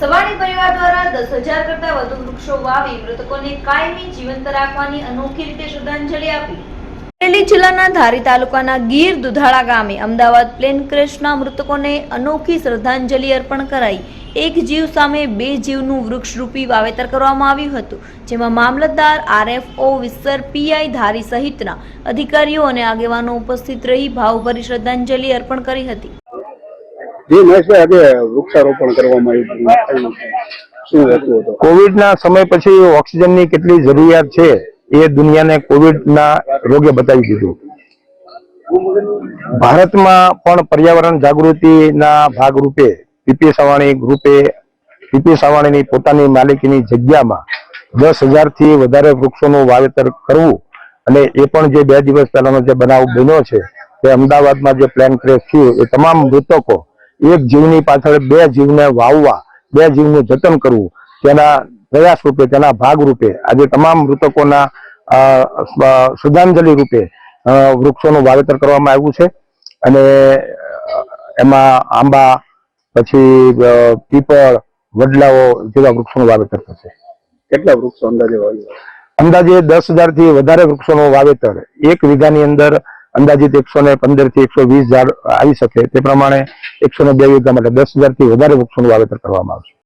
સવાણી પરિવાર દ્વારા દસ હજાર કરતા વધુ વૃક્ષો વાવી મૃતકોને કાયમી જીવંત રાખવાની અનોખી રીતે શ્રદ્ધાંજલિ આપી. અમરેલી જિલ્લાના ધારી તાલુકાના ગીર દુધાળા ગામે અમદાવાદ પ્લેન ક્રેશના મૃતકોને અનોખી શ્રદ્ધાંજલિ અર્પણ કરાઈ. એક જીવ સામે બે જીવનું વૃક્ષરૂપી વાવેતર કરવામાં આવ્યું હતું, જેમાં મામલતદાર આરએફઓ વિસ્તર પીઆઈ ધારી સહિતના અધિકારીઓ અને આગેવાનો ઉપસ્થિત રહી ભાવભરી શ્રદ્ધાંજલિ અર્પણ કરી હતી. જી મહેશભાઈ વૃક્ષારોપણ કરવામાં કોવિડના સમય પછી ઓક્સિજનની કેટલી જરૂરિયાત છે એ દુનિયાને કોવિડના રોગે બતાવી દીધું. ભારતમાં પણ પર્યાવરણ જાગૃતિના ભાગરૂપે પીપી સવાણી ગ્રુપે, પીપી સવાણીની પોતાની માલિકીની જગ્યામાં દસ હજારથી વધારે વૃક્ષોનું વાવેતર કરવું અને એ પણ જે બે દિવસ પહેલાનો જે બનાવ બન્યો છે તે અમદાવાદમાં જે પ્લેન ક્રેશ થયું, એ તમામ મૃતકો એક જીવની પાછળ બે જીવને વાવવા બે જીવનું જતન કરવું તેના પ્રયાસ રૂપે તેના ભાગ રૂપે આજે તમામ મૃતકોના શ્રદ્ધાંજલિ રૂપે વૃક્ષોનું વાવેતર કરવામાં આવ્યું છે. અને એમાં આંબા પછી પીપળ વડલાઓ જેવા વૃક્ષોનું વાવેતર થશે. કેટલા વૃક્ષો અંદાજે અંદાજે દસ હજારથી વધારે વૃક્ષોનું વાવેતર એક વીઘાની અંદર અંદાજિત એકસો ને પંદરથી એકસો વીસ ઝાડ આવી શકે. તે પ્રમાણે એકસો ને બે વીઘા માટે દસ હજારથી વધારે વૃક્ષોનું વાવેતર કરવામાં આવશે.